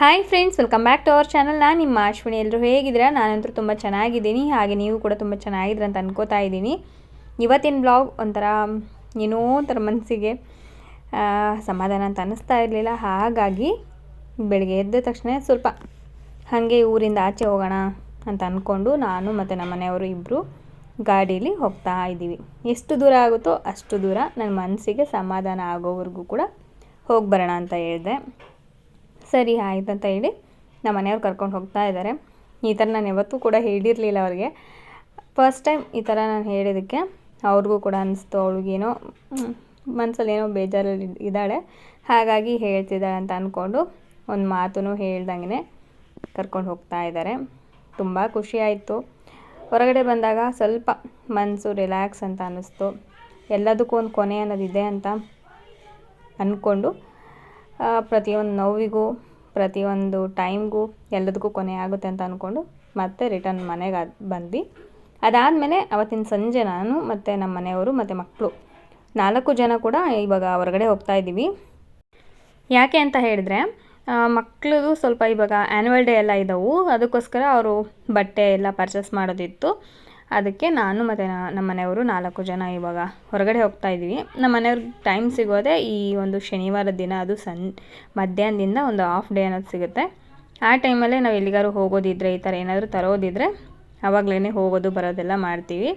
Hi friends welcome back to our channel ನಾನು ನಿಮ್ಮ ಅಶ್ವಿನಿ. ಎಲ್ಲರೂ ಹೇಗಿದ್ದೀರಾ? ನಾನಂತೂ ತುಂಬ ಚೆನ್ನಾಗಿದ್ದೀನಿ. ಹಾಗೆ ನೀವು ಕೂಡ ತುಂಬ ಚೆನ್ನಾಗಿದ್ದೀರ ಅಂತ ಅನ್ಕೋತಾ ಇದ್ದೀನಿ. ಇವತ್ತಿನ ಬ್ಲಾಗ್ ಒಂಥರ, ಏನೋ ಒಂಥರ ಮನಸ್ಸಿಗೆ ಸಮಾಧಾನ ಅಂತ ಅನ್ನಿಸ್ತಾ ಇರಲಿಲ್ಲ. ಹಾಗಾಗಿ ಬೆಳಗ್ಗೆ ಎದ್ದ ತಕ್ಷಣ ಸ್ವಲ್ಪ ಹಾಗೆ ಊರಿಂದ ಆಚೆ ಹೋಗೋಣ ಅಂತ ಅಂದ್ಕೊಂಡು ನಾನು ಮತ್ತು ನಮ್ಮ ಮನೆಯವರು ಇಬ್ಬರು ಗಾಡೀಲಿ ಹೋಗ್ತಾ ಇದ್ದೀವಿ. ಎಷ್ಟು ದೂರ ಆಗುತ್ತೋ ಅಷ್ಟು ದೂರ ನನ್ನ ಮನಸ್ಸಿಗೆ ಸಮಾಧಾನ ಆಗೋವರೆಗೂ ಕೂಡ ಹೋಗಿ ಬರೋಣ ಅಂತ ಹೇಳಿದೆ. ಸರಿ ಆಯ್ತು ಅಂತ ಹೇಳಿ ನಮ್ಮ ಮನೆಯವ್ರು ಕರ್ಕೊಂಡು ಹೋಗ್ತಾ ಇದ್ದಾರೆ. ಈ ಥರ ನಾನು ಯಾವತ್ತೂ ಕೂಡ ಹೇಳಿರಲಿಲ್ಲ ಅವ್ರಿಗೆ. ಫಸ್ಟ್ ಟೈಮ್ ಈ ಥರ ನಾನು ಹೇಳಿದ್ದಕ್ಕೆ ಅವ್ರಿಗೂ ಕೂಡ ಅನಿಸ್ತು. ಅವ್ಳಿಗೇನೋ ಮನಸ್ಸಲ್ಲಿ ಏನೋ ಬೇಜಾರಲ್ಲಿ ಇದ್ದಾಳೆ. ಹಾಗಾಗಿ ಹೇಳ್ತಿದ್ದಾಳೆ ಅಂತ ಅಂದ್ಕೊಂಡು ಒಂದು ಮಾತು ಹೇಳ್ದಂಗೆ ಕರ್ಕೊಂಡು ಹೋಗ್ತಾ ಇದ್ದಾರೆ. ತುಂಬ ಖುಷಿ ಆಯಿತು. ಹೊರಗಡೆ ಬಂದಾಗ ಸ್ವಲ್ಪ ಮನಸ್ಸು ರಿಲ್ಯಾಕ್ಸ್ ಅಂತ ಅನ್ನಿಸ್ತು ಎಲ್ಲದಕ್ಕೂ ಒಂದು ಕೊನೆ ಅನ್ನೋದಿದೆ ಅಂತ ಅಂದ್ಕೊಂಡು ಪ್ರತಿಯೊಂದು ನೋವಿಗೂ, ಪ್ರತಿಯೊಂದು ಟೈಮ್ಗೂ ಎಲ್ಲದಕ್ಕೂ ಕೊನೆ ಆಗುತ್ತೆ ಅಂತ ಅಂದ್ಕೊಂಡು ಮತ್ತೆ ರಿಟರ್ನ್ ಮನೆಗೆ ಬಂದು ಬಂದ್ವಿ. ಅದಾದಮೇಲೆ ಅವತ್ತಿನ ಸಂಜೆ ನಾನು ಮತ್ತು ನಮ್ಮ ಮನೆಯವರು ಮತ್ತು ಮಕ್ಕಳು ನಾಲ್ಕು ಜನ ಕೂಡ ಇವಾಗ ಹೊರಗಡೆ ಹೋಗ್ತಾ ಇದ್ದೀವಿ. ಯಾಕೆ ಅಂತ ಹೇಳಿದ್ರೆ ಮಕ್ಕಳದು ಸ್ವಲ್ಪ ಇವಾಗ ಆ್ಯನ್ಯುವಲ್ ಡೇ ಎಲ್ಲ ಇದ್ದವು ಅದಕ್ಕೋಸ್ಕರ ಅವರು ಬಟ್ಟೆ ಎಲ್ಲ ಪರ್ಚೇಸ್ ಮಾಡೋದಿತ್ತು. ಅದಕ್ಕೆ ನಾನು ಮತ್ತು ನಮ್ಮ ಮನೆಯವರು ನಾಲ್ಕು ಜನ ಇವಾಗ ಹೊರಗಡೆ ಹೋಗ್ತಾ ಇದ್ದೀವಿ. ನಮ್ಮ ಮನೆಯವ್ರಿಗೆ ಟೈಮ್ ಸಿಗೋದೇ ಈ ಒಂದು ಶನಿವಾರ ದಿನ, ಅದು ಸನ್, ಮಧ್ಯಾಹ್ನದಿಂದ ಒಂದು ಹಾಫ್ ಡೇ ಅನ್ನೋದು ಸಿಗುತ್ತೆ. ಆ ಟೈಮಲ್ಲೇ ನಾವು ಎಲ್ಲಿಗಾರು ಹೋಗೋದಿದ್ರೆ, ಈ ಥರ ಏನಾದರೂ ತರೋದಿದ್ರೆ ಆವಾಗಲೇ ಹೋಗೋದು, ಬರೋದೆಲ್ಲ ಮಾಡ್ತೀವಿ.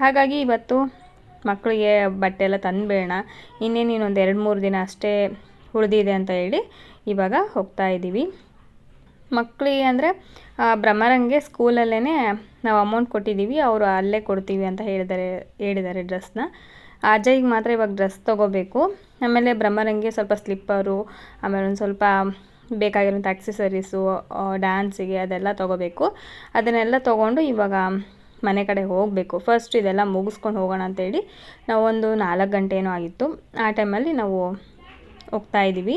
ಹಾಗಾಗಿ ಇವತ್ತು ಮಕ್ಕಳಿಗೆ ಬಟ್ಟೆ ಎಲ್ಲ ತಂದುಬೇಡ ಇನ್ನೇನು ಇನ್ನೊಂದು ಎರಡು ಮೂರು ದಿನ ಅಷ್ಟೇ ಉಳಿದಿದೆ ಅಂತ ಹೇಳಿ ಇವಾಗ ಹೋಗ್ತಾ ಇದ್ದೀವಿ. ಮಕ್ಕಳಿಗೆ ಅಂದರೆ ಬ್ರಹ್ಮರಂಗೆ ಸ್ಕೂಲಲ್ಲೇ ನಾವು ಅಮೌಂಟ್ ಕೊಟ್ಟಿದ್ದೀವಿ ಅವರು ಅಲ್ಲೇ ಕೊಡ್ತೀವಿ ಅಂತ ಹೇಳಿದ್ದಾರೆ ಹೇಳಿದ್ದಾರೆ ಡ್ರೆಸ್ನ ಅಜಯ್ಗೆ ಮಾತ್ರ ಇವಾಗ ಡ್ರೆಸ್ ತೊಗೋಬೇಕು. ಆಮೇಲೆ ಬ್ರಹ್ಮರಂಗೆ ಸ್ವಲ್ಪ ಸ್ಲಿಪ್ಪರು ಆಮೇಲೆ ಒಂದು ಸ್ವಲ್ಪ ಬೇಕಾಗಿರೋಂಥ ಆಕ್ಸೆಸರೀಸು ಡ್ಯಾನ್ಸಿಗೆ ಅದೆಲ್ಲ ತೊಗೋಬೇಕು. ಅದನ್ನೆಲ್ಲ ತೊಗೊಂಡು ಇವಾಗ ಮನೆ ಕಡೆ ಹೋಗಬೇಕು. ಫಸ್ಟ್ ಇದೆಲ್ಲ ಮುಗಿಸ್ಕೊಂಡು ಹೋಗೋಣ ಅಂತೇಳಿ ನಾವು ಒಂದು ನಾಲ್ಕು ಗಂಟೆ ಏನೋ ಆಗಿತ್ತು. ಆ ಟೈಮಲ್ಲಿ ನಾವು ಹೋಗ್ತಾ ಇದ್ದೀವಿ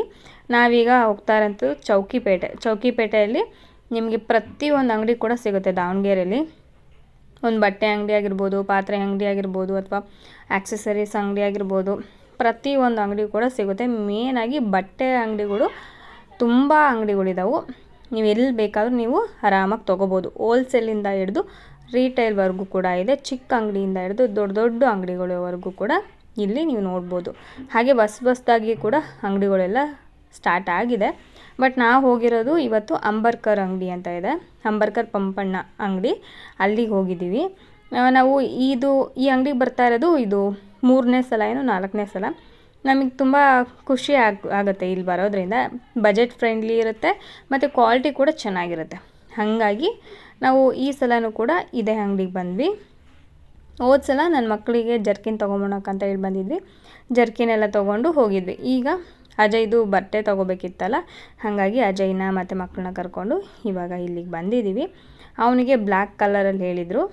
ನಾವೀಗ ಹೋಗ್ತಾ ಇರೋಂಥದ್ದು ಚೌಕಿಪೇಟೆ. ಚೌಕಿಪೇಟೆಯಲ್ಲಿ ನಿಮಗೆ ಪ್ರತಿಯೊಂದು ಅಂಗಡಿ ಕೂಡ ಸಿಗುತ್ತೆ ದಾವಣಗೆರೆಯಲ್ಲಿ ಒಂದು ಬಟ್ಟೆ ಅಂಗಡಿ ಆಗಿರ್ಬೋದು, ಪಾತ್ರೆ ಅಂಗಡಿ ಆಗಿರ್ಬೋದು ಅಥವಾ ಆಕ್ಸೆಸರೀಸ್ ಅಂಗಡಿ ಆಗಿರ್ಬೋದು, ಪ್ರತಿಯೊಂದು ಅಂಗಡಿ ಕೂಡ ಸಿಗುತ್ತೆ. ಮೇನಾಗಿ ಬಟ್ಟೆ ಅಂಗಡಿಗಳು ತುಂಬ ಅಂಗಡಿಗಳಿದ್ದಾವೆ ನೀವು ಎಲ್ಲಿ ಬೇಕಾದರೂ ನೀವು ಆರಾಮಾಗಿ ತೊಗೋಬೋದು. ಹೋಲ್ಸೇಲಿಂದ ಹಿಡಿದು ರೀಟೈಲ್ವರೆಗೂ ಕೂಡ ಇದೆ. ಚಿಕ್ಕ ಅಂಗಡಿಯಿಂದ ಹಿಡಿದು ದೊಡ್ಡ ದೊಡ್ಡ ಅಂಗಡಿಗಳವರೆಗೂ ಕೂಡ ಇಲ್ಲಿ ನೀವು ನೋಡ್ಬೋದು. ಹಾಗೆ ಬಸ್ ಬಸ್ದಾಗಿ ಕೂಡ ಅಂಗಡಿಗಳೆಲ್ಲ ಸ್ಟಾರ್ಟ್ ಆಗಿದೆ. ಬಟ್ ನಾವು ಹೋಗಿರೋದು ಇವತ್ತು ಅಂಬರ್ಕರ್ ಅಂಗಡಿ ಅಂತ ಇದೆ. ಅಂಬರ್ಕರ್ ಪಂಪಣ್ಣ ಅಂಗಡಿ. ಅಲ್ಲಿಗೆ ಹೋಗಿದ್ದೀವಿ. ನಾವು ಇದು, ಈ ಅಂಗಡಿಗೆ ಬರ್ತಾ ಇರೋದು ಇದು ಮೂರನೇ ಸಲ ಏನು ನಾಲ್ಕನೇ ಸಲ. ನಮಗೆ ತುಂಬ ಖುಷಿ ಆಗ್, ಆಗುತ್ತೆ ಇಲ್ಲಿ ಬರೋದ್ರಿಂದ. ಬಜೆಟ್ ಫ್ರೆಂಡ್ಲಿ ಇರುತ್ತೆ ಮತ್ತು ಕ್ವಾಲಿಟಿ ಕೂಡ ಚೆನ್ನಾಗಿರುತ್ತೆ. ಹಾಗಾಗಿ ನಾವು ಈ ಸಲನೂ ಕೂಡ ಇದೇ ಅಂಗಡಿಗೆ ಬಂದ್ವಿ. ಹೋದ ಸಲ ನನ್ನ ಮಕ್ಕಳಿಗೆ ಜರ್ಕಿನ್ ತೊಗೊಂಬೋಣಕ್ಕಂತ ಹೇಳಿ ಬಂದಿದ್ವಿ. ಜರ್ಕಿನ್ ಎಲ್ಲ ತೊಗೊಂಡು ಹೋಗಿದ್ವಿ. ಈಗ ಅಜಯ್ದು ಬಟ್ಟೆ ತೊಗೋಬೇಕಿತ್ತಲ್ಲ, ಹಾಗಾಗಿ ಅಜಯ್ನ ಮತ್ತು ಮಕ್ಕಳನ್ನ ಕರ್ಕೊಂಡು ಇವಾಗ ಇಲ್ಲಿಗೆ ಬಂದಿದ್ದೀವಿ ಅವನಿಗೆ ಬ್ಲ್ಯಾಕ್ ಕಲರಲ್ಲಿ ಹೇಳಿದರು,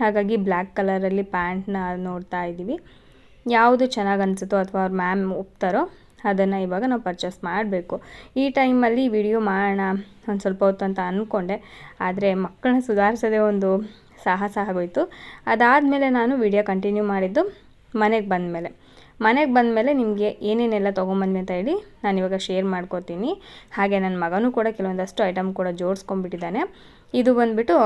ಹಾಗಾಗಿ ಬ್ಲ್ಯಾಕ್ ಕಲರಲ್ಲಿ ಪ್ಯಾಂಟ್ನ ನೋಡ್ತಾ ಇದ್ದೀವಿ. ಯಾವುದು ಚೆನ್ನಾಗಿ ಅನಿಸುತ್ತೋ ಅಥವಾ ಅವ್ರ ಮ್ಯಾಮ್ ಒಪ್ತಾರೋ ಅದನ್ನು ಇವಾಗ ನಾವು ಪರ್ಚೇಸ್ ಮಾಡಬೇಕು. ಈ ಟೈಮಲ್ಲಿ ವಿಡಿಯೋ ಮಾಡೋಣ ಒಂದು ಸ್ವಲ್ಪ ಹೊತ್ತು ಅಂತ ಅಂದ್ಕೊಂಡೆ ಆದರೆ ಮಕ್ಕಳನ್ನ ಸುಧಾರಿಸೋದೇ ಒಂದು ಸಾಹಸ ಆಗೋಯ್ತು. ಅದಾದಮೇಲೆ ನಾನು ವಿಡಿಯೋ ಕಂಟಿನ್ಯೂ ಮಾಡಿದ್ದು ಮನೆಗೆ ಬಂದಮೇಲೆ. ಮನೆಗೆ ಬಂದಮೇಲೆ ನಿಮಗೆ ಏನೇನೆಲ್ಲ ತೊಗೊಂಬಂದ್ವಿ ಅಂತ ಹೇಳಿ ನಾನು ಇವಾಗ ಶೇರ್ ಮಾಡ್ಕೋತೀನಿ. ಹಾಗೆ ನನ್ನ ಮಗನೂ ಕೂಡ ಕೆಲವೊಂದಷ್ಟು ಐಟಮ್ ಕೂಡ ಜೋಡಿಸ್ಕೊಂಡ್ಬಿಟ್ಟಿದ್ದಾನೆ. ಇದು ಬಂದುಬಿಟ್ಟು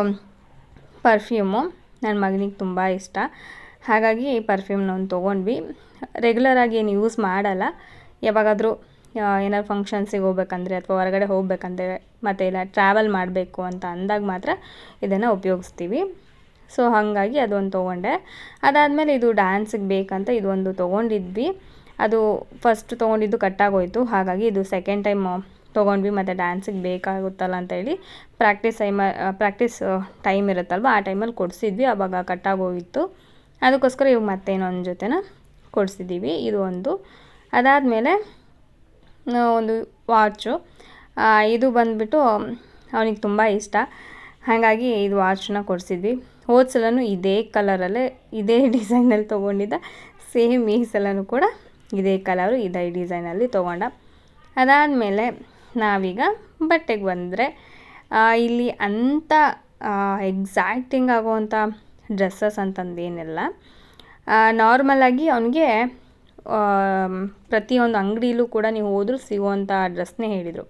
ಪರ್ಫ್ಯೂಮು ನನ್ನ ಮಗನಿಗೆ ತುಂಬ ಇಷ್ಟ. ಹಾಗಾಗಿ ಪರ್ಫ್ಯೂಮ್ನ ಒಂದು ತೊಗೊಂಡ್ವಿ. ರೆಗ್ಯುಲರಾಗಿ ಏನು ಯೂಸ್ ಮಾಡಲ್ಲ. ಯಾವಾಗಾದರೂ ಏನಾದ್ರು ಫಂಕ್ಷನ್ಸಿಗೆ ಹೋಗ್ಬೇಕಂದ್ರೆ ಅಥವಾ ಹೊರಗಡೆ ಹೋಗ್ಬೇಕಂದ್ರೆ ಮತ್ತು ಇಲ್ಲ ಟ್ರಾವೆಲ್ ಮಾಡಬೇಕು ಅಂತ ಅಂದಾಗ ಮಾತ್ರ ಇದನ್ನು ಉಪಯೋಗಿಸ್ತೀವಿ. ಸೊ ಹಾಗಾಗಿ ಅದೊಂದು ತೊಗೊಂಡೆ. ಅದಾದಮೇಲೆ ಇದು ಡ್ಯಾನ್ಸಿಗೆ ಬೇಕಂತ ಇದೊಂದು ತೊಗೊಂಡಿದ್ವಿ. ಅದು ಫಸ್ಟ್ ತೊಗೊಂಡಿದ್ದು ಕಟ್ಟಾಗೋಯಿತು ಹಾಗಾಗಿ ಇದು ಸೆಕೆಂಡ್ ಟೈಮ್ ತೊಗೊಂಡ್ವಿ. ಮತ್ತು ಡ್ಯಾನ್ಸಿಗೆ ಬೇಕಾಗುತ್ತಲ್ಲ ಅಂತೇಳಿ ಪ್ರಾಕ್ಟೀಸ್ ಟೈಮ ಪ್ರಾಕ್ಟೀಸ್ ಟೈಮ್ ಇರುತ್ತಲ್ವ? ಆ ಟೈಮಲ್ಲಿ ಕೊಡಿಸಿದ್ವಿ. ಆವಾಗ ಕಟ್ಟಾಗೋಗಿತ್ತು ಅದಕ್ಕೋಸ್ಕರ ಇವಾಗ ಇನ್ನೊಂದು ಜೊತೆನ ಕೊಡಿಸಿದ್ದೀವಿ ಇದು ಒಂದು. ಅದಾದಮೇಲೆ ಒಂದು ವಾಚು ಇದು ಬಂದುಬಿಟ್ಟು ಅವನಿಗೆ ತುಂಬ ಇಷ್ಟ. ಹಾಗಾಗಿ ಇದು ವಾಚನ್ನ ಕೊಡಿಸಿದ್ವಿ. ಹೋದ ಸಲನೂ ಇದೇ ಕಲರಲ್ಲೇ ಇದೇ ಡಿಸೈನಲ್ಲಿ ತೊಗೊಂಡಿದ್ದ. ಸೇಮ್ ಈ ಸಲನೂ ಕೂಡ ಇದೇ ಕಲರು ಇದೇ ಡಿಸೈನಲ್ಲಿ ತೊಗೊಂಡ. ಅದಾದಮೇಲೆ ನಾವೀಗ ಬಟ್ಟೆಗೆ ಬಂದರೆ ಇಲ್ಲಿ ಅಂಥ ಎಕ್ಸಾಕ್ಟಿಂಗ್ ಆಗುವಂಥ ಡ್ರೆಸ್ಸಸ್ ಅಂತಂದೇನಿಲ್ಲ ನಾರ್ಮಲಾಗಿ ಅವನಿಗೆ ಪ್ರತಿಯೊಂದು ಅಂಗಡಿಲೂ ಕೂಡ ನೀವು ಹೋದರೂ ಸಿಗುವಂಥ ಡ್ರೆಸ್ನೇ ಹೇಳಿದರು.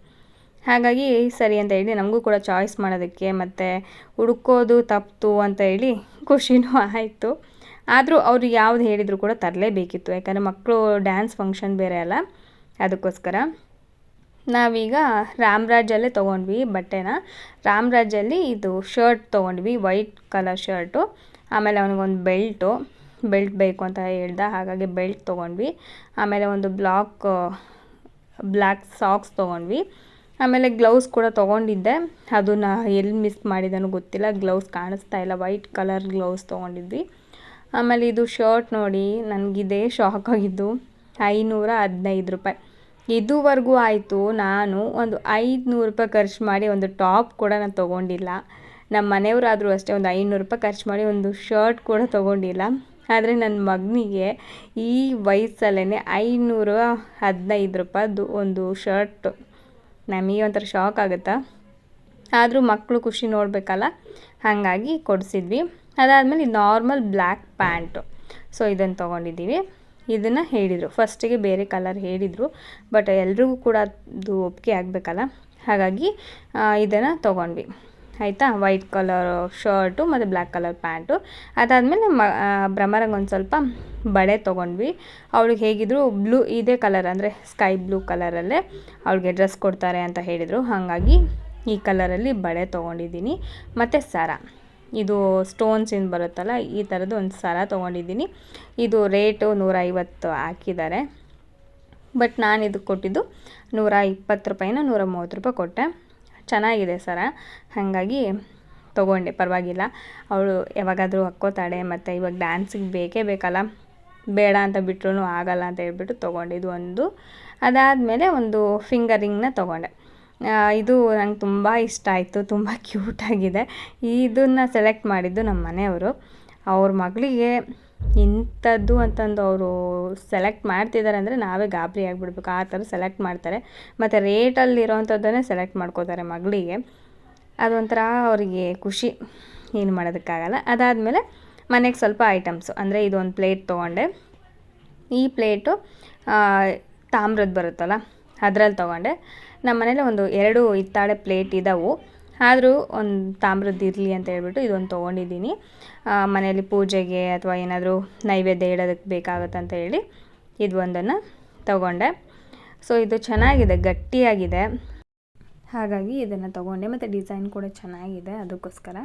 ಹಾಗಾಗಿ ಸರಿ ಅಂತ ಹೇಳಿ ನಮಗೂ ಕೂಡ ಚಾಯ್ಸ್ ಮಾಡೋದಕ್ಕೆ ಮತ್ತು ಹುಡುಕೋದು ತಪ್ಪಿತು ಅಂತ ಹೇಳಿ ಖುಷಿನೂ ಆಯಿತು. ಆದರೂ ಅವರು ಯಾವ್ದು ಹೇಳಿದರೂ ಕೂಡ ತರಲೇಬೇಕಿತ್ತು. ಯಾಕಂದರೆ ಮಕ್ಕಳು ಡ್ಯಾನ್ಸ್ ಫಂಕ್ಷನ್ ಬೇರೆ ಅಲ್ಲ. ಅದಕ್ಕೋಸ್ಕರ ನಾವೀಗ ರಾಮ್ರಾಜಲ್ಲೇ ತೊಗೊಂಡ್ವಿ ಬಟ್ಟೆನ. ರಾಮ್ರಾಜಲ್ಲಿ ಇದು ಶರ್ಟ್ ತೊಗೊಂಡ್ವಿ ವೈಟ್ ಕಲರ್ ಶರ್ಟು ಆಮೇಲೆ ಅವನಿಗೊಂದು ಬೆಲ್ಟು ಬೆಲ್ಟ್ ಬೇಕು ಅಂತ ಹೇಳ್ದ. ಹಾಗಾಗಿ ಬೆಲ್ಟ್ ತೊಗೊಂಡ್ವಿ. ಆಮೇಲೆ ಒಂದು ಬ್ಲಾಕ್ ಬ್ಲ್ಯಾಕ್ ಸಾಕ್ಸ್ ತೊಗೊಂಡ್ವಿ. ಆಮೇಲೆ ಗ್ಲೌಸ್ ಕೂಡ ತೊಗೊಂಡಿದ್ದೆ. ನಾ ಎಲ್ಲಿ ಮಿಸ್ ಮಾಡಿದನೋ ಗೊತ್ತಿಲ್ಲ. ಗ್ಲೌಸ್ ಕಾಣಿಸ್ತಾ ಇಲ್ಲ. ವೈಟ್ ಕಲರ್ ಗ್ಲೌಸ್ ತೊಗೊಂಡಿದ್ವಿ. ಆಮೇಲೆ ಇದು ಶರ್ಟ್ ನೋಡಿ, ನನಗಿದೆ ಶಾಕ್ ಆಗಿದ್ದು. ಐನೂರ ಹದಿನೈದು ರೂಪಾಯಿ. ಇದುವರೆಗೂ ಆಯಿತು, ನಾನು ಒಂದು ಐದುನೂರು ರೂಪಾಯಿ ಖರ್ಚು ಮಾಡಿ ಒಂದು ಟಾಪ್ ಕೂಡ ನಾನು ತೊಗೊಂಡಿಲ್ಲ. ನಮ್ಮ ಮನೆಯವರಾದರೂ ಅಷ್ಟೇ ಒಂದು ಐನೂರು ರೂಪಾಯಿ ಖರ್ಚು ಮಾಡಿ ಒಂದು ಶರ್ಟ್ ಕೂಡ ತೊಗೊಂಡಿಲ್ಲ. ಆದರೆ ನನ್ನ ಮಗನಿಗೆ ಈ ವಯಸ್ಸಲ್ಲೇ ಐನೂರ ಹದಿನೈದು ರೂಪಾಯಿದು ಒಂದು ಶರ್ಟ್ ನಮಗೆ ಒಂಥರ ಶಾಕ್ ಆಗುತ್ತಾ? ಆದರೂ ಮಕ್ಕಳು ಖುಷಿ ನೋಡಬೇಕಲ್ಲ? ಹಾಗಾಗಿ ಕೊಡಿಸಿದ್ವಿ. ಅದಾದಮೇಲೆ ನಾರ್ಮಲ್ ಬ್ಲ್ಯಾಕ್ ಪ್ಯಾಂಟು ಸೊ ಇದನ್ನು ತೊಗೊಂಡಿದ್ದೀವಿ. ಇದನ್ನು ಹೇಳಿದರು. ಫಸ್ಟಿಗೆ ಬೇರೆ ಕಲರ್ ಹೇಳಿದರು. ಬಟ್ ಎಲ್ರಿಗೂ ಕೂಡ ಅದು ಒಪ್ಪಿಗೆ ಆಗಬೇಕಲ್ಲ? ಹಾಗಾಗಿ ಇದನ್ನು ತೊಗೊಂಡ್ವಿ. ಆಯಿತಾ? ವೈಟ್ ಕಲರ್ ಶರ್ಟು ಮತ್ತು ಬ್ಲ್ಯಾಕ್ ಕಲರ್ ಪ್ಯಾಂಟು ಅದಾದಮೇಲೆ ಮ ಭ್ರಮರಂಗೆ ಒಂದು ಸ್ವಲ್ಪ ಬಳೆ ತೊಗೊಂಡ್ವಿ. ಅವಳಿಗೆ ಹೇಗಿದ್ರು ಬ್ಲೂ ಇದೇ ಕಲರ್ ಅಂದರೆ ಸ್ಕೈ ಬ್ಲೂ ಕಲರಲ್ಲೇ ಅವಳಿಗೆ ಡ್ರೆಸ್ ಕೊಡ್ತಾರೆ ಅಂತ ಹೇಳಿದರು. ಹಾಗಾಗಿ ಈ ಕಲರಲ್ಲಿ ಬಳೆ ತೊಗೊಂಡಿದ್ದೀನಿ. ಮತ್ತು ಸರ, ಇದು ಸ್ಟೋನ್ಸ್ ಏನು ಬರುತ್ತಲ್ಲ, ಈ ಥರದ್ದು ಒಂದು ಸರ ತೊಗೊಂಡಿದ್ದೀನಿ. ಇದು ರೇಟು ನೂರೈವತ್ತು ಹಾಕಿದ್ದಾರೆ. ಬಟ್ ನಾನು ಇದು ಕೊಟ್ಟಿದ್ದು ನೂರ ಇಪ್ಪತ್ತು ರೂಪಾಯಿನ ನೂರ ಮೂವತ್ತು ರೂಪಾಯಿ ಕೊಟ್ಟೆ. ಚೆನ್ನಾಗಿದೆ ಸರ. ಹಾಗಾಗಿ ತೊಗೊಂಡೆ, ಪರವಾಗಿಲ್ಲ. ಅವಳು ಯಾವಾಗಾದರೂ ಹಾಕ್ಕೋತಾಳೆ, ಮತ್ತು ಇವಾಗ ಡ್ಯಾನ್ಸಿಗೆ ಬೇಕೇ ಬೇಕಲ್ಲ. ಬೇಡ ಅಂತ ಬಿಟ್ಟರು ಆಗಲ್ಲ ಅಂತ ಹೇಳ್ಬಿಟ್ಟು ತೊಗೊಂಡಿದ್ದು ಒಂದು. ಅದಾದಮೇಲೆ ಒಂದು ಫಿಂಗರಿಂಗ್ನ ತೊಗೊಂಡೆ. ಇದು ನಂಗೆ ತುಂಬ ಇಷ್ಟ ಆಯಿತು, ತುಂಬ ಕ್ಯೂಟಾಗಿದೆ ಇದನ್ನು ಸೆಲೆಕ್ಟ್ ಮಾಡಿದ್ದು ನಮ್ಮ ಮನೆಯವರು ಅವ್ರ ಮಗಳಿಗೆ ಇಂಥದ್ದು ಅಂತಂದು ಅವರು ಸೆಲೆಕ್ಟ್ ಮಾಡ್ತಿದ್ದಾರೆ ಅಂದರೆ ನಾವೇ ಗಾಬರಿ ಆಗಿಬಿಡ್ಬೇಕು. ಆ ಥರ ಸೆಲೆಕ್ಟ್ ಮಾಡ್ತಾರೆ. ಮತ್ತು ರೇಟಲ್ಲಿರೋವಂಥದ್ದನ್ನೇ ಸೆಲೆಕ್ಟ್ ಮಾಡ್ಕೋತಾರೆ ಮಗಳಿಗೆ. ಅದೊಂಥರ ಅವರಿಗೆ ಖುಷಿ ಏನು ಮಾಡೋದಕ್ಕಾಗಲ್ಲ. ಅದಾದಮೇಲೆ ಮನೆಗೆ ಸ್ವಲ್ಪ ಐಟಮ್ಸು ಅಂದರೆ ಇದೊಂದು ಪ್ಲೇಟ್ ತೊಗೊಂಡೆ. ಈ ಪ್ಲೇಟು ತಾಮ್ರದ್ದು ಬರುತ್ತಲ್ಲ, ಅದ್ರಲ್ಲಿ ತೊಗೊಂಡೆ. ನಮ್ಮ ಮನೇಲಿ ಒಂದು ಎರಡು ಹಿತ್ತಾಳೆ ಪ್ಲೇಟ್ ಇದ್ದಾವೆ ಆದರೂ ಒಂದು ತಾಮ್ರದ್ದು ಇರಲಿ ಅಂತ ಹೇಳ್ಬಿಟ್ಟು ಇದೊಂದು ತೊಗೊಂಡಿದ್ದೀನಿ. ಮನೆಯಲ್ಲಿ ಪೂಜೆಗೆ ಅಥವಾ ಏನಾದರೂ ನೈವೇದ್ಯ ಇಡೋದಕ್ಕೆ ಬೇಕಾಗುತ್ತೆ ಅಂತ ಹೇಳಿ ಇದು ಒಂದನ್ನು ತೊಗೊಂಡೆ. ಸೊ ಇದು ಚೆನ್ನಾಗಿದೆ, ಗಟ್ಟಿಯಾಗಿದೆ. ಹಾಗಾಗಿ ಇದನ್ನು ತೊಗೊಂಡೆ. ಮತ್ತು ಡಿಸೈನ್ ಕೂಡ ಚೆನ್ನಾಗಿದೆ ಅದಕ್ಕೋಸ್ಕರ.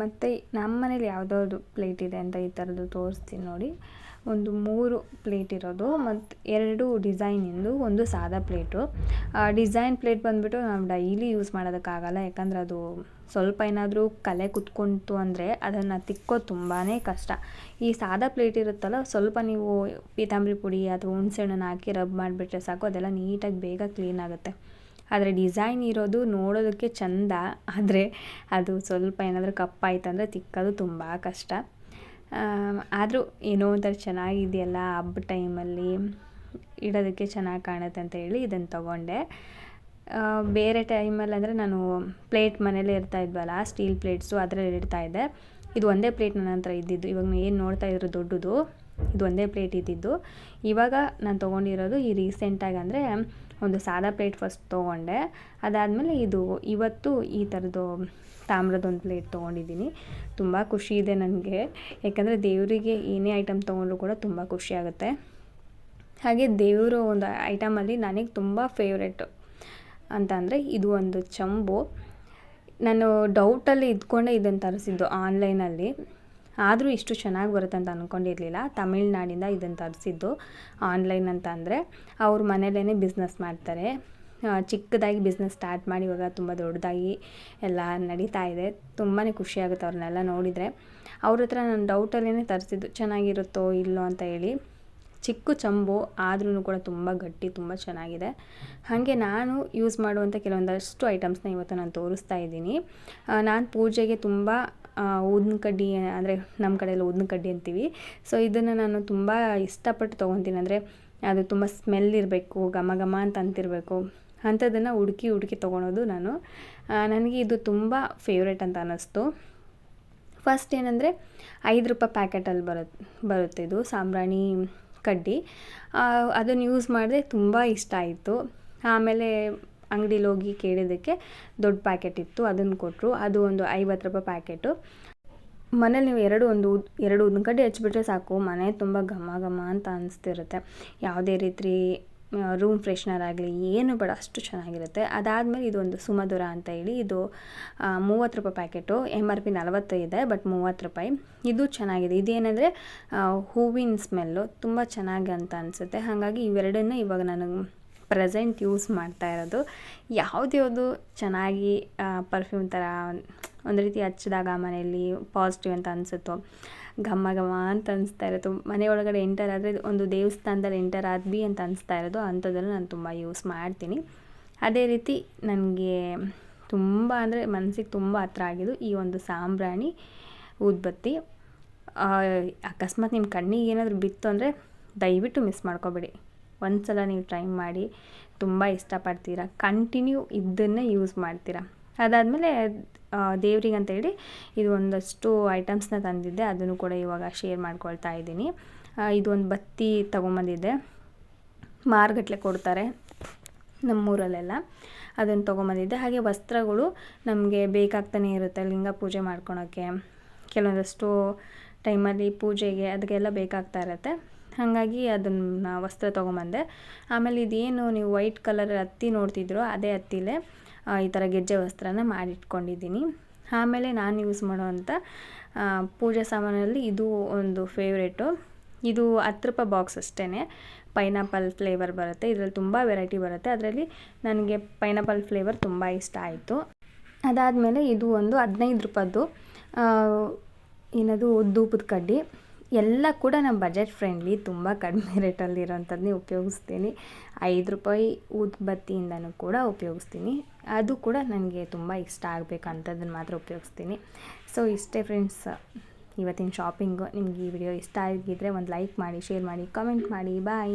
ಮತ್ತು ನಮ್ಮ ಮನೇಲಿ ಯಾವುದಾದ್ರು ಪ್ಲೇಟ್ ಇದೆ ಅಂತ ಈ ಥರದ್ದು ತೋರಿಸ್ತೀನಿ ನೋಡಿ. ಒಂದು ಮೂರು ಪ್ಲೇಟ್ ಇರೋದು ಮತ್ತು ಎರಡು ಡಿಸೈನಿಂದು ಒಂದು ಸಾದಾ ಪ್ಲೇಟು. ಡಿಸೈನ್ ಪ್ಲೇಟ್ ಬಂದುಬಿಟ್ಟು ನಾವು ಡೈಲಿ ಯೂಸ್ ಮಾಡೋದಕ್ಕಾಗಲ್ಲ, ಯಾಕಂದರೆ ಅದು ಸ್ವಲ್ಪ ಏನಾದರೂ ಕಲೆ ಕುತ್ಕೊಂತು ಅಂದರೆ ಅದನ್ನು ತಿಕ್ಕೋದು ತುಂಬಾ ಕಷ್ಟ. ಈ ಸಾದಾ ಪ್ಲೇಟ್ ಇರುತ್ತಲ್ಲ, ಸ್ವಲ್ಪ ನೀವು ಪೀತಾಂಬರಿ ಪುಡಿ ಅಥವಾ ಹುಣ್ಸೆಹಣ್ಣನ್ನು ಹಾಕಿ ರಬ್ ಮಾಡಿಬಿಟ್ರೆ ಸಾಕು, ಅದೆಲ್ಲ ನೀಟಾಗಿ ಬೇಗ ಕ್ಲೀನ್ ಆಗುತ್ತೆ. ಆದರೆ ಡಿಸೈನ್ ಇರೋದು ನೋಡೋದಕ್ಕೆ ಚಂದ, ಆದರೆ ಅದು ಸ್ವಲ್ಪ ಏನಾದರೂ ಕಪ್ಪಾಯ್ತಂದರೆ ತಿಕ್ಕೋದು ತುಂಬ ಕಷ್ಟ. ಆದರೂ ಏನೋ ಒಂಥರ ಚೆನ್ನಾಗಿದೆಯಲ್ಲ ಹಬ್ಬದ ಟೈಮಲ್ಲಿ ಇಡೋದಕ್ಕೆ ಚೆನ್ನಾಗಿ ಕಾಣುತ್ತೆ ಅಂತ ಹೇಳಿ ಇದನ್ನು ತೊಗೊಂಡೆ. ಬೇರೆ ಟೈಮಲ್ಲಿ ಅಂದರೆ ನಾನು ಪ್ಲೇಟ್ ಮನೇಲೇ ಇರ್ತಾ ಇದ್ವಲ್ಲ, ಸ್ಟೀಲ್ ಪ್ಲೇಟ್ಸು ಅದರಲ್ಲಿ ಇಡ್ತಾಯಿದ್ದೆ ಇದು ಒಂದೇ ಪ್ಲೇಟ್ ನನ್ನ ಹತ್ರ ಇದ್ದಿದ್ದು. ಇವಾಗ ಏನು ನೋಡ್ತಾ ಇದ್ರು ದೊಡ್ಡದು, ಇದು ಒಂದೇ ಪ್ಲೇಟ್ ಇದ್ದಿದ್ದು. ಇವಾಗ ನಾನು ತೊಗೊಂಡಿರೋದು ಈ ರೀಸೆಂಟಾಗಿ ಅಂದರೆ ಒಂದು ಸಾದಾ ಪ್ಲೇಟ್ ಫಸ್ಟ್ ತೊಗೊಂಡೆ. ಅದಾದಮೇಲೆ ಇದು ಇವತ್ತು ಈ ಥರದ್ದು ತಾಮ್ರದೊಂದು ಪ್ಲೇಟ್ ತೊಗೊಂಡಿದ್ದೀನಿ. ತುಂಬ ಖುಷಿ ಇದೆ ನನಗೆ ಯಾಕಂದರೆ ದೇವರಿಗೆ ಏನೇ ಐಟಮ್ ತೊಗೊಂಡ್ರು ಕೂಡ ತುಂಬ ಖುಷಿ ಆಗುತ್ತೆ. ಹಾಗೆ ದೇವರು ಒಂದು ಐಟಮಲ್ಲಿ ನನಗೆ ತುಂಬ ಫೇವ್ರೆಟ್ ಅಂತ ಅಂದರೆ ಇದು ಒಂದು ಚಂಬು. ನಾನು ಡೌಟಲ್ಲಿ ಇದ್ಕೊಂಡೆ ಇದನ್ನು ತರಿಸಿದ್ದು ಆನ್ಲೈನಲ್ಲಿ ಆದರೂ ಇಷ್ಟು ಚೆನ್ನಾಗಿ ಬರುತ್ತೆ ಅಂತ ಅಂದ್ಕೊಂಡಿರಲಿಲ್ಲ ತಮಿಳ್ನಾಡಿಂದ ಇದನ್ನು ತರಿಸಿದ್ದು ಆನ್ಲೈನ್ ಅಂತ ಅಂದರೆ ಅವ್ರ ಮನೇಲೇ ಬಿಸ್ನೆಸ್ ಮಾಡ್ತಾರೆ. ಚಿಕ್ಕದಾಗಿ ಬಿಸ್ನೆಸ್ ಸ್ಟಾರ್ಟ್ ಮಾಡಿ ಇವಾಗ ತುಂಬ ದೊಡ್ಡದಾಗಿ ಎಲ್ಲ ನಡೀತಾ ಇದೆ. ತುಂಬಾ ಖುಷಿಯಾಗುತ್ತೆ ಅವ್ರನ್ನೆಲ್ಲ ನೋಡಿದರೆ. ಅವ್ರ ಹತ್ರ ನಾನು ಡೌಟಲ್ಲೇ ತರಿಸಿದ್ದು ಚೆನ್ನಾಗಿರುತ್ತೋ ಇಲ್ಲೋ ಅಂತ ಹೇಳಿ. ಚಿಕ್ಕ ಚಂಬು ಆದ್ರೂ ಕೂಡ ತುಂಬ ಗಟ್ಟಿ, ತುಂಬ ಚೆನ್ನಾಗಿದೆ. ಹಾಗೆ ನಾನು ಯೂಸ್ ಮಾಡುವಂಥ ಕೆಲವೊಂದಷ್ಟು ಐಟಮ್ಸ್ನ ಇವತ್ತು ನಾನು ತೋರಿಸ್ತಾ ಇದ್ದೀನಿ. ನಾನು ಪೂಜೆಗೆ ತುಂಬ ಊದಿನ ಕಡ್ಡಿ, ಅಂದರೆ ನಮ್ಮ ಕಡೆಯಲ್ಲಿ ಊದಿನ ಕಡ್ಡಿ ಅಂತೀವಿ. ಸೊ ಇದನ್ನು ನಾನು ತುಂಬ ಇಷ್ಟಪಟ್ಟು ತೊಗೊತೀನಿ. ಅಂದರೆ ಅದು ತುಂಬ ಸ್ಮೆಲ್ ಇರಬೇಕು, ಘಮ ಘಮ ಅಂತ ಅಂತಿರಬೇಕು. ಅಂಥದ್ದನ್ನು ಹುಡುಕಿ ಹುಡುಕಿ ತೊಗೊಳೋದು ನಾನು. ನನಗೆ ಇದು ತುಂಬ ಫೇವ್ರೇಟ್ ಅಂತ ಅನ್ನಿಸ್ತು. ಫಸ್ಟ್ ಏನಂದರೆ ಐದು ರೂಪಾಯಿ ಪ್ಯಾಕೆಟಲ್ಲಿ ಬರುತ್ತೆ ಬರುತ್ತೆ ಇದು ಸಾಂಬ್ರಾಣಿ ಕಡ್ಡಿ. ಅದನ್ನು ಯೂಸ್ ಮಾಡಿದೆ ತುಂಬ ಇಷ್ಟ ಆಯಿತು. ಆಮೇಲೆ ಅಂಗಡಿಲಿ ಹೋಗಿ ಕೇಳಿದ್ದಕ್ಕೆ ದೊಡ್ಡ ಪ್ಯಾಕೆಟ್ ಇತ್ತು ಅದನ್ನು ಕೊಟ್ಟರು ಅದು ಒಂದು ಐವತ್ತು ರೂಪಾಯಿ ಪ್ಯಾಕೆಟು ಮನೇಲಿ ನೀವು ಎರಡು ಒಂದು ಎರಡು ಉದ್ದಿನ ಕಡ್ಡಿ ಹಚ್ಬಿಟ್ರೆ ಸಾಕು. ಮನೆ ತುಂಬ ಘಮ ಘಮ ಅಂತ ಅನಿಸ್ತಿರುತ್ತೆ. ಯಾವುದೇ ರೀತಿ ರೂಮ್ ಫ್ರೆಶ್ನರ್ ಆಗಲಿ, ಏನು ಬೇಡ, ಅಷ್ಟು ಚೆನ್ನಾಗಿರುತ್ತೆ. ಅದಾದಮೇಲೆ ಇದೊಂದು ಸುಮಧುರ ಅಂತ ಹೇಳಿ ಇದು ಮೂವತ್ತು ರೂಪಾಯಿ ಪ್ಯಾಕೆಟು ಎಂ ಆರ್ ಪಿ ನಲವತ್ತು ಇದೆ ಬಟ್ ಮೂವತ್ತು ರೂಪಾಯಿ. ಇದು ಚೆನ್ನಾಗಿದೆ. ಇದೇನೆಂದರೆ ಹೂವಿನ ಸ್ಮೆಲ್ಲು ತುಂಬ ಚೆನ್ನಾಗಿ ಅಂತ ಅನಿಸುತ್ತೆ. ಹಾಗಾಗಿ ಇವೆರಡನ್ನ ಇವಾಗ ನಾನು ಪ್ರೆಸೆಂಟ್ ಯೂಸ್ ಮಾಡ್ತಾ ಇರೋದು. ಯಾವ್ದ್ಯಾವುದು ಚೆನ್ನಾಗಿ ಪರ್ಫ್ಯೂಮ್ ಥರ ಒಂದು ರೀತಿ ಹಚ್ಚಿದಾಗ ಮನೆಯಲ್ಲಿ ಪಾಸಿಟಿವ್ ಅಂತ ಅನಿಸುತ್ತೋ, ಘಮ ಘಮ ಅಂತ ಅನಿಸ್ತಾ ಇರೋದು. ಮನೆ ಒಳಗಡೆ ಎಂಟರ್ ಆದರೆ ಒಂದು ದೇವಸ್ಥಾನದಲ್ಲಿ ಎಂಟರ್ ಆದ್ವಿ ಅಂತ ಅನಿಸ್ತಾ ಇರೋದು. ಅಂಥದ್ದನ್ನು ನಾನು ತುಂಬ ಯೂಸ್ ಮಾಡ್ತೀನಿ. ಅದೇ ರೀತಿ ನನಗೆ ತುಂಬ ಅಂದರೆ ಮನಸ್ಸಿಗೆ ತುಂಬ ಹತ್ರ ಆಗಿದ್ದು ಈ ಒಂದು ಸಾಂಬ್ರಾಣಿ ಊದ್ಬತ್ತಿ ಅಕಸ್ಮಾತ್ ನಿಮ್ಮ ಕಣ್ಣಿಗೆ ಏನಾದರೂ ಬಿತ್ತು ಅಂದರೆ ದಯವಿಟ್ಟು ಮಿಸ್ ಮಾಡ್ಕೋಬೇಡಿ. ಒಂದು ಸಲ ನೀವು ಟ್ರೈ ಮಾಡಿ, ತುಂಬ ಇಷ್ಟಪಡ್ತೀರ? ಕಂಟಿನ್ಯೂ ಇದನ್ನೇ ಯೂಸ್ ಮಾಡ್ತೀರಾ? ಅದಾದಮೇಲೆ ದೇವ್ರಿಗೆ ಅಂತೇಳಿ ಇದು ಒಂದಷ್ಟು ಐಟಮ್ಸ್ನ ತಂದಿದ್ದೆ, ಅದನ್ನು ಕೂಡ ಇವಾಗ ಶೇರ್ ಮಾಡ್ಕೊಳ್ತಾ ಇದ್ದೀನಿ. ಇದು ಒಂದು ಬತ್ತಿ ತೊಗೊಂಬಂದಿದ್ದೆ. ಮಾರುಗಟ್ಲೆ ಕೊಡ್ತಾರೆ ನಮ್ಮೂರಲ್ಲೆಲ್ಲ. ಅದನ್ನು ತೊಗೊಂಬಂದಿದ್ದೆ. ಹಾಗೆ ವಸ್ತ್ರಗಳು ನಮಗೆ ಬೇಕಾಗ್ತಾನೆ ಇರುತ್ತೆ, ಲಿಂಗ ಪೂಜೆ ಮಾಡ್ಕೊಳೋಕ್ಕೆ. ಕೆಲವೊಂದಷ್ಟು ಟೈಮಲ್ಲಿ ಪೂಜೆಗೆ, ಅದಕ್ಕೆಲ್ಲ ಬೇಕಾಗ್ತಾ ಇರುತ್ತೆ. ಹಾಗಾಗಿ ಅದನ್ನು ವಸ್ತ್ರ ತೊಗೊಂಬಂದೆ. ಆಮೇಲೆ ಇದೇನು ನೀವು ವೈಟ್ ಕಲರ್ ಹತ್ತಿ ನೋಡ್ತಿದ್ರು ಅದೇ ಹತ್ತಿಲೇ ಈ ಥರ ಗೆಜ್ಜೆ ವಸ್ತ್ರನ ಮಾಡಿಟ್ಕೊಂಡಿದ್ದೀನಿ. ಆಮೇಲೆ ನಾನು ಯೂಸ್ ಮಾಡುವಂಥ ಪೂಜಾ ಸಾಮಾನಲ್ಲಿ ಇದು ಒಂದು ಫೇವ್ರೇಟು ಇದು ಹತ್ತು ರೂಪಾಯಿ ಬಾಕ್ಸ್ ಅಷ್ಟೇ ಪೈನಾಪಲ್ ಫ್ಲೇವರ್ ಬರುತ್ತೆ. ಇದರಲ್ಲಿ ತುಂಬ ವೆರೈಟಿ ಬರುತ್ತೆ. ಅದರಲ್ಲಿ ನನಗೆ ಪೈನಾಪಲ್ ಫ್ಲೇವರ್ ತುಂಬ ಇಷ್ಟ ಆಯಿತು. ಅದಾದಮೇಲೆ ಇದು ಒಂದು ಹದಿನೈದು ರೂಪಾಯ್ದು ಏನದು ಧೂಪದ ಕಡ್ಡಿ. ಎಲ್ಲ ಕೂಡ ನಮ್ಮ ಬಜೆಟ್ ಫ್ರೆಂಡ್ಲಿ ತುಂಬ ಕಡಿಮೆ ರೇಟಲ್ಲಿ ಇರೋಂಥದ್ದನ್ನೇ ಉಪಯೋಗಿಸ್ತೀನಿ. ಐದು ರೂಪಾಯಿ ಉದ್ಬತ್ತಿಯಿಂದನೂ ಕೂಡ ಉಪಯೋಗಿಸ್ತೀನಿ. ಅದು ಕೂಡ ನನಗೆ ತುಂಬ ಇಷ್ಟ ಆಗಬೇಕಂಥದ್ದನ್ನು ಮಾತ್ರ ಉಪಯೋಗಿಸ್ತೀನಿ. ಸೊ ಇಷ್ಟೇ ಫ್ರೆಂಡ್ಸ್ ಇವತ್ತಿನ ಶಾಪಿಂಗು ನಿಮ್ಗೆ ಈ ವಿಡಿಯೋ ಇಷ್ಟ ಆಗಿದ್ದರೆ ಒಂದು ಲೈಕ್ ಮಾಡಿ ಶೇರ್ ಮಾಡಿ ಕಮೆಂಟ್ ಮಾಡಿ ಬಾಯ್